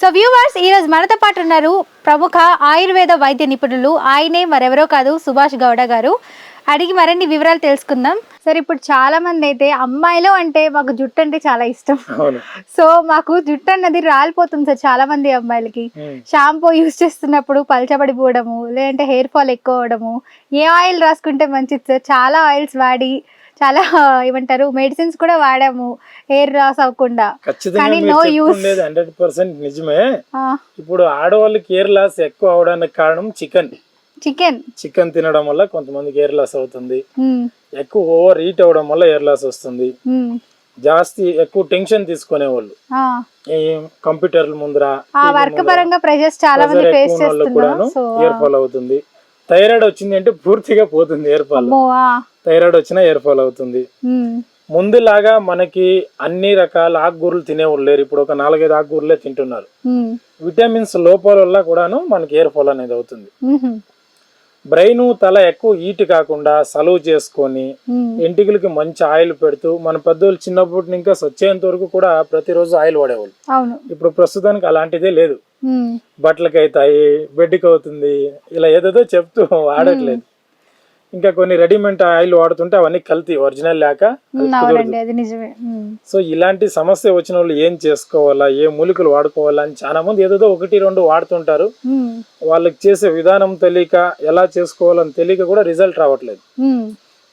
So viewers ఈ రోజు మనతో పాటు ఉన్నారు ప్రముఖ ఆయుర్వేద వైద్య నిపుణులు. ఆయనే మరెవరో కాదు సుభాష్ గౌడ గారు. అడిగి మరిన్ని వివరాలు తెలుసుకుందాం. సార్ ఇప్పుడు చాలా మంది అయితే అమ్మాయిలు అంటే మాకు జుట్టు అంటే చాలా ఇష్టం. సో మాకు జుట్టు అన్నది రాలిపోతుంది సార్ చాలా మంది అమ్మాయిలకి. షాంపూ యూస్ చేస్తున్నప్పుడు పలచబడిపోవడము లేదంటే హెయిర్ ఫాల్ ఎక్కువ అవడము ఏ ఆయిల్ రాసుకుంటే మంచిది సార్? చాలా ఆయిల్స్ వాడి చాలా ఏమంటారు మెడిసిన్స్ కూడా వాడాము. హెయిర్ లాస్ అవ్వకుండా. కానీ use. చెప్పుకునేది హండ్రెడ్ పర్సెంట్ నిజమే. ఇప్పుడు ఆడవాళ్ళకి ఎయిర్ లాస్ ఎక్కువ అవడానికి కారణం చికెన్ చికెన్ చికెన్ తినడం వల్ల కొంతమందికి ఎయిర్ లాస్ అవుతుంది. ఉమ్, ఎక్కువ ఓవర్ హీట్ అవడం వల్ల ఎయిర్ లాస్ వస్తుంది. ఉమ్, జాస్తి ఎక్కువ టెన్షన్ తీసుకునే వాళ్ళు కంప్యూటర్ల ముందర ఆ వర్క్ పరంగా ప్రెషర్స్ చాలా మంది ఫేస్ చేస్తున్నారు. కూడాను ఎయిర్ ఫాల్ అవుతుంది. థైరాయిడ్ వచ్చింది అంటే పూర్తిగా పోతుంది ఎయిర్ ఫాల్ థైరాయిడ్ వచ్చినా ఎయిర్ ఫాల్ అవుతుంది. ముందులాగా మనకి అన్ని రకాల ఆకుకూరలు తినేవాళ్ళు లేరు. ఇప్పుడు ఒక నాలుగైదు ఆకుకూరలే తింటున్నారు. విటమిన్స్ లోపాల వల్ల కూడాను మనకి ఎయిర్ ఫాల్ అనేది అవుతుంది. బ్రెయిన్ తల ఎక్కువ హీట్ కాకుండా సలువు చేసుకొని ఎంటికలకి మంచి ఆయిల్ పెడుతూ మన పెద్దోళ్ళు చిన్నప్పటి ఇంకా వచ్చేంత వరకు కూడా ప్రతిరోజు ఆయిల్ వాడేవాళ్ళు. ఇప్పుడు ప్రస్తుతానికి అలాంటిదే లేదు. బట్టలకి అవుతాయి బెడ్కి అవుతుంది ఇలా ఏదేదో చెప్తూ వాడట్లేదు. ఇంకా కొన్ని రెడీమేడ్ ఆయిల్ వాడుతుంటే అవన్నీ కల్తీ ఒరిజినల్ లేక అది నిజమే. సో ఇలాంటి సమస్య వచ్చిన వాళ్ళు ఏం చేసుకోవాలా ఏ మూలికలు వాడుకోవాలా అని చాలా మంది ఏదేదో ఒకటి రెండు వాడుతుంటారు. వాళ్ళకి చేసే విధానం తెలియక ఎలా చేసుకోవాలని తెలియక కూడా రిజల్ట్ రావట్లేదు.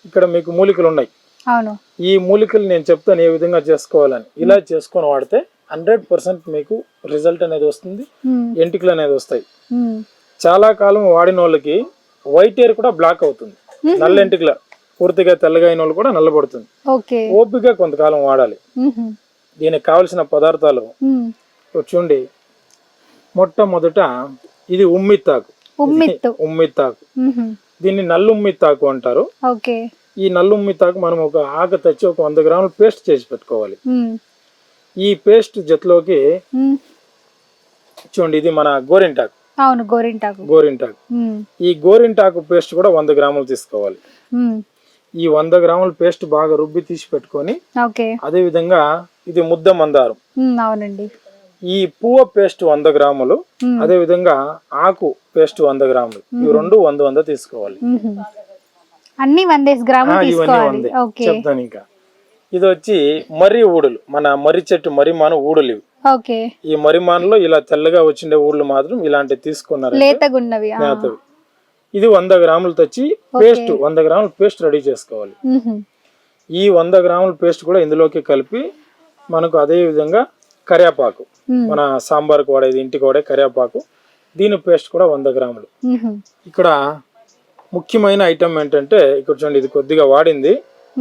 ఇక్కడ మీకు మూలికలు ఉన్నాయి. అవును. ఈ మూలికలు నేను చెప్తాను ఏ విధంగా చేసుకోవాలని. ఇలా చేసుకొని వాడితే హండ్రెడ్ పర్సెంట్ మీకు రిజల్ట్ అనేది వస్తుంది ఎంటికలు అనేది వస్తాయి. చాలా కాలం వాడిన వాళ్ళకి వైట్ హెయిర్ కూడా బ్లాక్ అవుతుంది. నల్ల ఎంటికల పూర్తిగా తెల్లగా అయిన వాళ్ళు కూడా నల్లబడుతుంది. ఓపిక కొంతకాలం వాడాలి. దీనికి కావలసిన పదార్థాలు చూడండి. మొట్టమొదట ఇది ఉమ్మిత్తాకు. ఉమ్మిత్తు. ఉమ్మిత్తాకు. దీన్ని నల్లు ఉమ్మిత్తాకు అంటారు ఈ నల్లు ఉమ్మిత్తాకు మనం ఒక ఆకు తెచ్చి ఒక వంద గ్రాములు పేస్ట్ చేసి పెట్టుకోవాలి. ఈ పేస్ట్ జతలోకి చూడండి ఇది మన గోరింటాకు. అవును గోరింటాకు. గోరింటాకు. ఈ గోరింటాకు పేస్ట్ కూడా వంద గ్రాములు తీసుకోవాలి. ఈ వంద గ్రాముల పేస్ట్ బాగా రుబ్బి తీసి పెట్టుకొని అదే విధంగా ఇది ముద్ద మందారం. అవునండి. ఈ పువ్వ పేస్ట్ వంద గ్రాములు అదే విధంగా ఆకు పేస్ట్ వంద గ్రాములు. ఇవి రెండు వంద వంద తీసుకోవాలి. అన్ని గ్రాములు వందే. ఓకే. చెప్తాను ఇంకా. ఇది వచ్చి మర్రి ఊడులు. మన మర్రి చెట్టు మరిమాన ఊడులు ఇవి. ఓకే. ఈ మరిమానలో ఇలా తెల్లగా వచ్చిండే ఊళ్ళు మాత్రం ఇలాంటివి తీసుకున్నారు లేతగున్నవి ఇది వంద గ్రాములు తెచ్చి పేస్ట్ వంద గ్రాముల పేస్ట్ రెడీ చేసుకోవాలి. ఈ వంద గ్రాముల పేస్ట్ కూడా ఇందులోకి కలిపి మనకు అదే విధంగా కరివేపాకు మన సాంబార్కి వాడేది ఇంటికి వాడే కరివేపాకు దీని పేస్ట్ కూడా వంద గ్రాములు. ఇక్కడ ముఖ్యమైన ఐటమ్ ఏంటంటే ఇక్కడ చూడండి ఇది కొద్దిగా వాడింది.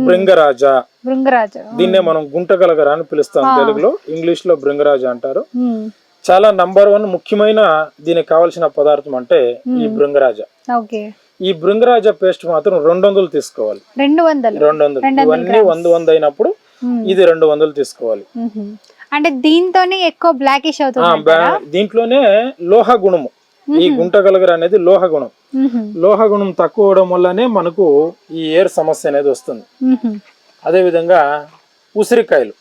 బృంగరాజా. భృంగరాజు దీన్నే మనం గుంటగలగర అని పిలుస్తాం తెలుగులో. ఇంగ్లీష్లో బృంగరాజా అంటారు. ఉమ్, చాలా నంబర్ వన్ ముఖ్యమైన దీనికి కావాల్సిన పదార్థం అంటే ఈ బృంగరాజా. ఈ బృంగరాజా పేస్ట్ మాత్రం రెండు వందలు తీసుకోవాలి. రెండు వందలు. రెండు వందలు ఇవన్నీ వంద వంద అయినప్పుడు ఇది రెండు వందలు తీసుకోవాలి. అంటే దీంతోనే ఎక్కువ బ్లాకిష్ అవుతుంది దీంట్లోనే లోహ గుణము. ఈ గుంటగలగర అనేది లోహ గుణం ఉహుం, లోహ గుణం తక్కువ అవడం వల్లనే మనకు ఈ ఎయిర్ సమస్య అనేది వస్తుంది. అదే విధంగా ఉసిరికాయలు.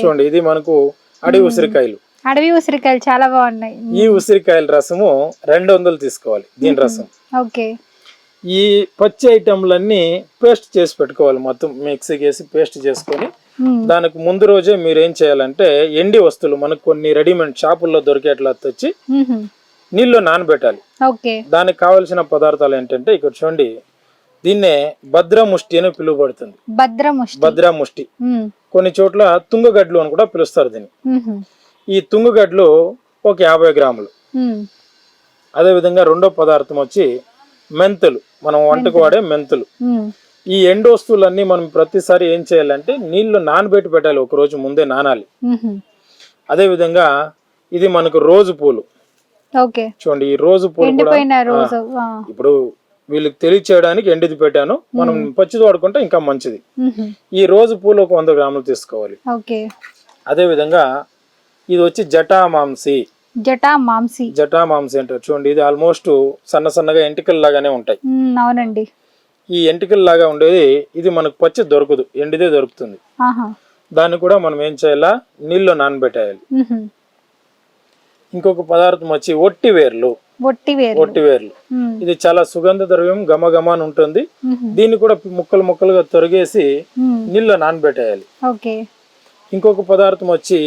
చూడండి ఇది మనకు అడవి ఉసిరికాయలు. అడవి ఉసిరికాయలు చాలా బాగున్నాయి. ఈ ఉసిరికాయల రసము రెండు వందలు తీసుకోవాలి దీని రసం. ఓకే. ఈ పచ్చి ఐటెంలన్నీ పేస్ట్ చేసి పెట్టుకోవాలి మొత్తం మిక్సీకి వేసి పేస్ట్ చేసుకొని. దానికి ముందు రోజే మీరు ఏం చేయాలంటే ఎండి వస్తువులు మనకు కొన్ని రెడీమేడ్ షాపుల్లో దొరికేట్లా తెచ్చి ఉహుం. నీళ్ళు నానబెట్టాలి. ఓకే. దానికి కావలసిన పదార్థాలు ఏంటంటే ఇక్కడ చూడండి దీన్నే భద్రముష్టి అని పిలువబడుతుంది. భద్రముష్టి. భద్రముష్టి. కొన్ని చోట్ల తుంగగడ్లు అని కూడా పిలుస్తారు దీన్ని. ఈ తుంగగడ్లు ఒక యాభై గ్రాములు. ఉమ్, అదేవిధంగా రెండో పదార్థం వచ్చి మెంతులు. మనం వంటకు వాడే మెంతులు. ఈ ఎండు వస్తువులన్నీ మనం ప్రతిసారి ఏం చేయాలంటే నీళ్ళు నానబెట్టి పెట్టాలి ఒక రోజు ముందే నానాలి. ఉహుం. అదేవిధంగా ఇది మనకు రోజు పూలు. చూడండి ఈ రోజు పూలు కూడా ఇప్పుడు వీళ్ళకి తెలియచేయడానికి ఎండిది పెట్టాను. మనం పచ్చిది వాడుకుంటే ఇంకా మంచిది. ఈ రోజు పూలు ఒక వంద గ్రాములు తీసుకోవాలి. ఓకే. అదేవిధంగా ఇది వచ్చి జటామాంసి జటా మాంసి. జటామాంసి అంటారు. చూడండి ఇది ఆల్మోస్ట్ సన్న సన్నగా ఎంటికల లాగానే ఉంటాయి. అవునండి. ఈ ఎంటికల లాగా ఉండేది ఇది మనకు పచ్చి దొరకదు ఎండిదే దొరుకుతుంది. దాన్ని కూడా మనం ఏం చేయాలా నీళ్ళు నానబెట్టేయాలి. ఇంకొక పదార్థం వచ్చి ఒట్టి వేర్లు ఒట్టి వేరు ఒట్టి వేర్లు ఇది చాలా సుగంధ ద్రవ్యం గమగమ అని ఉంటుంది దీన్ని కూడా ముక్కలు ముక్కలుగా తొరిగేసి ఉమ్, నీళ్ళలో నానబెట్టేయాలి. ఇంకొక పదార్థం వచ్చి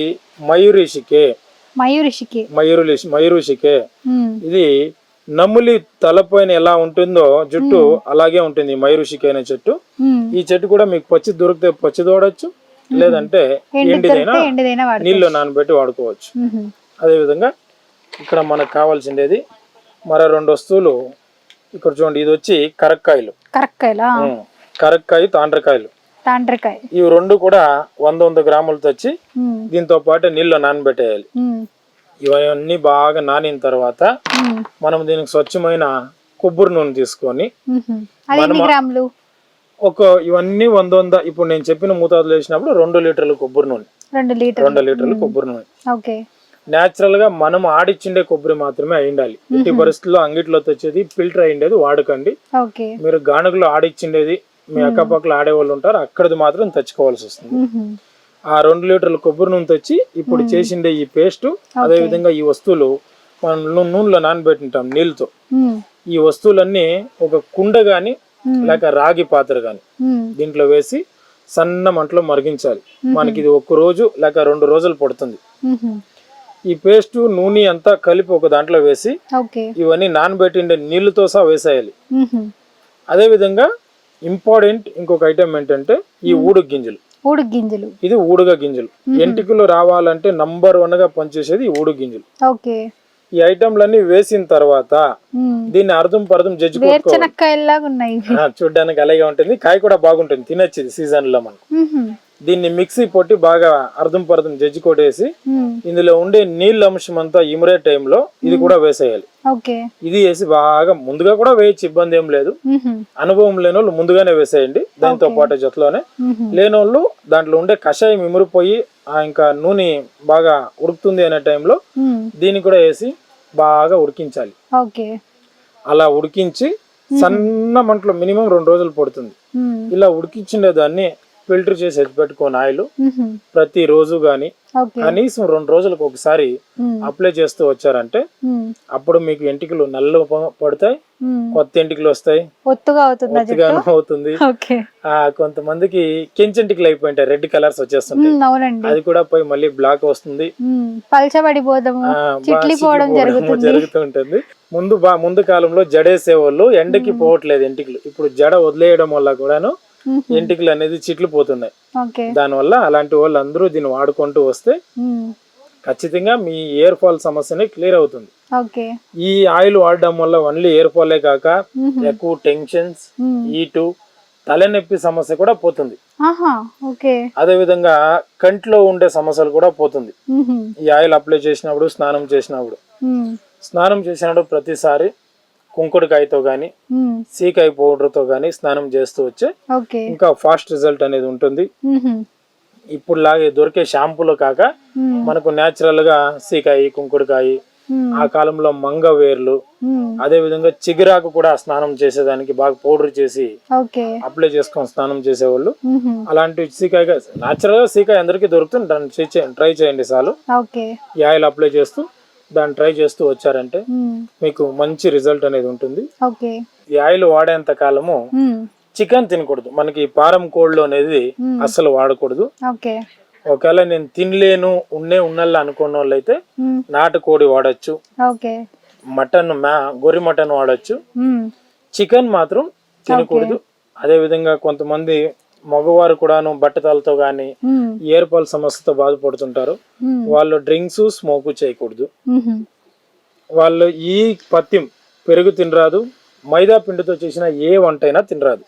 మయూరిషికే. మయూరిషికి. మయూరులిషి మయూరుషికే. ఇది నమ్ములి తలపైన ఎలా ఉంటుందో జుట్టు అలాగే ఉంటుంది మయూరుషికే అనే చెట్టు. ఈ చెట్టు కూడా మీకు పచ్చి దొరికితే పచ్చి తోడచ్చు లేదంటే ఎండు ఎండిదైనా నీళ్ళు నానబెట్టి వాడుకోవచ్చు. అదేవిధంగా ఇక్కడ మనకు కావాల్సిండేది మరో రెండు వస్తువులు. ఇక్కడ చూడండి ఇది వచ్చి కరక్కాయలు. కరక్కాయలా. కరక్కాయ తాండ్రకాయలు. తాండ్రకాయ. ఇవి రెండు కూడా వంద వంద గ్రాములు తెచ్చి దీంతో పాటు నీళ్ళు నానబెట్టేయాలి. ఇవన్నీ బాగా నానిన తర్వాత మనం దీనికి స్వచ్ఛమైన కొబ్బరి నూనె తీసుకొని గ్రాములు? ఒక ఇవన్నీ వంద వంద ఇప్పుడు నేను చెప్పిన మోతాదులు వేసినప్పుడు రెండు లీటర్లు కొబ్బరి నూనె. రెండు లీటర్ రెండు లీటర్లు కొబ్బరి నూనె. న్యాచురల్గా మనం ఆడిచ్చిండే కొబ్బరి మాత్రమే అయి ఉండాలి ఇట్టి పరిస్థితుల్లో అంగిట్లో తెచ్చేది ఫిల్టర్ అయ్యిండేది వాడకండి. మీరు గానుగలో ఆడిచ్చిండేది మీ అక్కపక్కల ఆడే వాళ్ళు ఉంటారు అక్కడిది మాత్రం తెచ్చుకోవాల్సి వస్తుంది. ఆ రెండు లీటర్ల కొబ్బరి నూనె తెచ్చి ఇప్పుడు చేసిండే ఈ పేస్ట్ అదే విధంగా ఈ వస్తువులు మనం నూనెలో నానబెట్టింటాం నీళ్ళతో ఈ వస్తువులన్నీ ఒక కుండ గాని లేక రాగి పాత్ర గాని దీంట్లో వేసి సన్న మంటలో మరిగించాలి. మనకి ఇది ఒక్క రోజు లేక రెండు రోజులు పడుతుంది. ఈ పేస్ట్ నూనె అంతా కలిపి ఒక దాంట్లో వేసి ఇవన్నీ నానబెట్టిండే నీళ్ళతో సహా వేసేయాలి. అదే విధంగా ఇంపార్టెంట్ ఇంకొక ఐటెం ఏంటంటే ఈ ఊడు గింజలు. ఊడు గింజలు. ఇది ఊడుగ గింజలు. ఎంటికలు రావాలంటే నంబర్ వన్గా పనిచేసేది ఊడు గింజలు. ఓకే. ఈ ఐటెంలన్నీ వేసిన తర్వాత. దీన్ని అర్థం పర్థం జడ్జి చూడ్డానికి అలాగే ఉంటుంది. కాయ కూడా బాగుంటుంది. తినొచ్చు ఇది సీజన్లో మనం ఉహు. దీన్ని మిక్సీ పొట్టి బాగా అర్థం పర్థం జడ్జి కొట్టేసి ఇందులో ఉండే నీళ్ళ అంశం అంతా ఇమరే టైంలో ఇది కూడా వేసేయాలి. ఇది వేసి బాగా ముందుగా కూడా వేయచ్చు ఇబ్బంది ఏం లేదు. అనుభవం లేని వాళ్ళు ముందుగానే వేసేయండి దాంతో పాటు జతలోనే. లేని వాళ్ళు దాంట్లో ఉండే కషాయం ఇమిరిపోయి ఆ ఇంకా నూనె బాగా ఉడుకుతుంది అనే టైంలో దీన్ని కూడా వేసి బాగా ఉడికించాలి. అలా ఉడికించి సన్న మంటలో మినిమం రెండు రోజులు పడుతుంది. ఇలా ఉడికించిండే దాన్ని ఫిల్టర్ చేసి ఎత్తిపెట్టుకొని ఆయిల్. ప్రతి రోజు గాని కనీసం రెండు రోజులకు ఒకసారి అప్లై చేస్తూ వచ్చారంటే అప్పుడు మీకు ఎంటికలు నల్ల పడతాయి. కొత్త ఎంటికలు వస్తాయి. ఒత్తుగా అవుతుందా కొంతమందికి కెంచెంటికలు అయిపోయింటాయి రెడ్ కలర్స్ వచ్చేస్తుంటాయి. అది కూడా పోయి మళ్ళీ బ్లాక్ వస్తుంది. జరుగుతూ ఉంటుంది ముందు బా ముందు కాలంలో జడేసే వాళ్ళు ఎండకి పోవట్లేదు ఎంటికలు. ఇప్పుడు జడ వదిలేయడం వల్ల కూడాను. ఎంటికలు అనేది చిట్లు పోతున్నాయి. దానివల్ల అలాంటి వాళ్ళు అందరూ దీన్ని వాడుకుంటూ వస్తే ఖచ్చితంగా మీ ఇయర్ ఫాల్ సమస్యని క్లియర్ అవుతుంది. ఈ ఆయిల్ వాడడం వల్ల ఓన్లీ ఇయర్ ఫాలే కాక. ఎక్కువ టెన్షన్స్. ఈటు తలనొప్పి సమస్య కూడా పోతుంది. అదే విధంగా కంట్లో ఉండే సమస్యలు కూడా పోతుంది. ఈ ఆయిల్ అప్లై చేసినప్పుడు స్నానం చేసినప్పుడు. స్నానం చేసినప్పుడు ప్రతిసారి కుంకుడుకాయతో ఉమ్, సీకాయ పౌడర్తో కానీ స్నానం చేస్తూ వచ్చే ఇంకా ఫాస్ట్ రిజల్ట్ అనేది ఉంటుంది. ఇప్పుడు లాగే దొరికే షాంపూలు కాక మనకు న్యాచురల్గా సీకాయ కుంకుడుకాయ ఆ కాలంలో మంగ వేర్లు అదే విధంగా చిగురాకు కూడా స్నానం చేసేదానికి బాగా పౌడర్ చేసి అప్లై చేసుకొని స్నానం చేసేవాళ్ళు. అలాంటి సీకాయ న్యాచురల్గా సీకాయ అందరికీ దొరుకుతుంది. ట్రై చేయండి చాలు ఈ ఆయిల్ అప్లై చేస్తూ దాన్ని ట్రై చేస్తూ వచ్చారంటే మీకు మంచి రిజల్ట్ అనేది ఉంటుంది. ఈ ఆయిల్ వాడేంత కాలము చికెన్ తినకూడదు. మనకి పారం కోళ్ళు అనేది మ్మ్. అస్సలు వాడకూడదు. ఒకవేళ నేను తినలేను ఉన్నే ఉన్నల్లా అనుకున్న వాళ్ళైతే ఉమ్, నాటుకోడి వాడచ్చు. ఓకే. మటన్ మ్యా గొర్రె మటన్ వాడచ్చు. చికెన్ మాత్రం తినకూడదు. అదే విధంగా కొంతమంది మగవారు కూడాను బట్టతలతో కానీ ఉమ్, ఏర్పాల్ సమస్యతో బాధపడుతుంటారు. వాళ్ళు డ్రింక్స్ స్మోక్ చేయకూడదు. వాళ్ళు ఈ పత్యం పెరుగు తినరాదు మైదా పిండితో చేసిన ఏ వంట అయినా తినరాదు.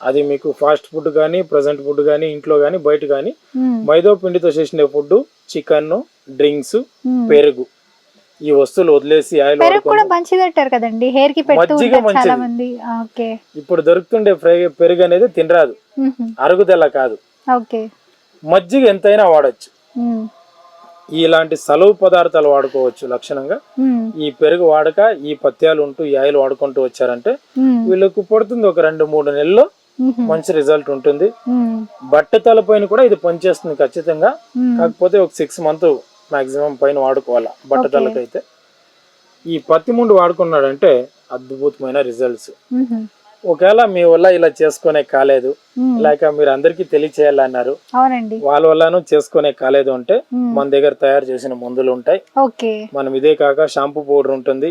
అది మీకు ఫాస్ట్ ఫుడ్ కానీ ప్రజెంట్ ఫుడ్ కానీ ఇంట్లో కానీ బయట కానీ మైదా పిండితో చేసిన ఫుడ్ చికెన్ డ్రింక్స్. పెరుగు. ఈ వస్తువులు వదిలేసి ఆయిల్ పెరుగు కూడా మంచిది అంటారు కదండి. హెయిర్కి పెడుతూ మజ్జిగ ఉంటారు చాలా. మంది ఓకే. ఇప్పుడు దొరుకుతుండే ఫ్రై- పెరుగు అనేది తినరాదు. అరుగుదల కాదు. ఓకే. మజ్జిగ ఎంతైనా వాడచ్చు. ఇలాంటి సలువు పదార్థాలు వాడుకోవచ్చు లక్షణంగా. ఈ పెరుగు వాడక ఈ పత్యాలు ఉంటూ ఈ ఆయిల్ వాడుకుంటూ వచ్చారంటే వీళ్ళకు పడుతుంది ఒక రెండు మూడు నెలల్లో. మంచి రిజల్ట్ ఉంటుంది. బట్ట తలపైన కూడా ఇది పనిచేస్తుంది ఖచ్చితంగా. కాకపోతే ఒక సిక్స్ మంత్ మాక్సిమం పైన వాడుకోవాలా బట్టతలకైతే ఈ పత్తి ముండు వాడుకున్నాడంటే అద్భుతమైన రిజల్ట్స్. ఒకవేళ మీ వల్ల ఇలా చేసుకునే కాలేదు. లేక మీరు అందరికీ తెలియచేయాలన్నారు అవునండి వాళ్ళ వల్లను చేసుకునే కాలేదు అంటే. మన దగ్గర తయారు చేసిన మందులు ఉంటాయి మనం ఇదే కాక షాంపూ పౌడర్ ఉంటుంది.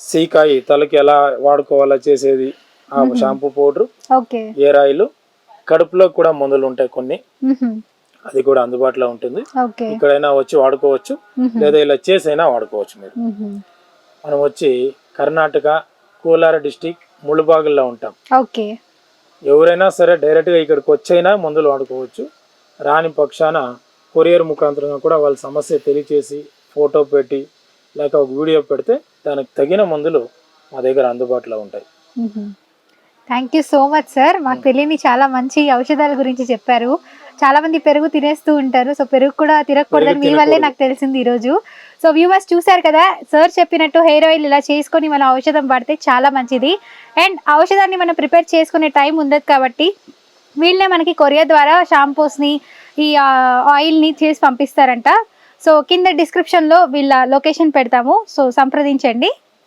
సీకాయి తలకి ఎలా వాడుకోవాలా చేసేది ఆ shampoo powder okay hair oil కడుపులో కూడా మందులు ఉంటాయి కొన్ని. అది కూడా అందుబాటులో ఉంటుంది. ఇక్కడైనా వచ్చి వాడుకోవచ్చు. లేదా ఇలా చేసైనా వాడుకోవచ్చు మీరు. మనం వచ్చి కర్ణాటక కోలార డిస్టిక్ ముళ్ళబాగుల్లో ఉంటాం. ఓకే. ఎవరైనా సరే డైరెక్ట్గా ఇక్కడికి వచ్చైనా మందులు వాడుకోవచ్చు. రాని పక్షాన కొరియర్ ముఖాంతరంగా కూడా వాళ్ళ సమస్య తెలియచేసి ఫోటో పెట్టి లేక ఒక వీడియో పెడితే దానికి తగిన మందులు మా దగ్గర అందుబాటులో ఉంటాయి. Thank you so much sir. మాకు తెలియని చాలా మంచి ఔషధాల గురించి చెప్పారు. చాలా మంది పెరుగు తినేస్తూ ఉంటారు. సో పెరుగు కూడా తినకూడదని మీ వల్లే నాకు తెలిసింది ఈరోజు. సో వ్యూవర్స్ చూసారు కదా సార్ చెప్పినట్టు హెయిర్ ఆయిల్ ఇలా చేసుకొని మనం ఔషధం పడితే చాలా మంచిది. అండ్ ఔషధాన్ని మనం ప్రిపేర్ చేసుకునే టైం ఉండదు కాబట్టి వీళ్ళే మనకి కొరియర్ ద్వారా షాంపూస్ని ఈ ఆయిల్ని చేసి పంపిస్తారంట. సో కింద డిస్క్రిప్షన్లో వీళ్ళ లొకేషన్ పెడతాము. సో సంప్రదించండి.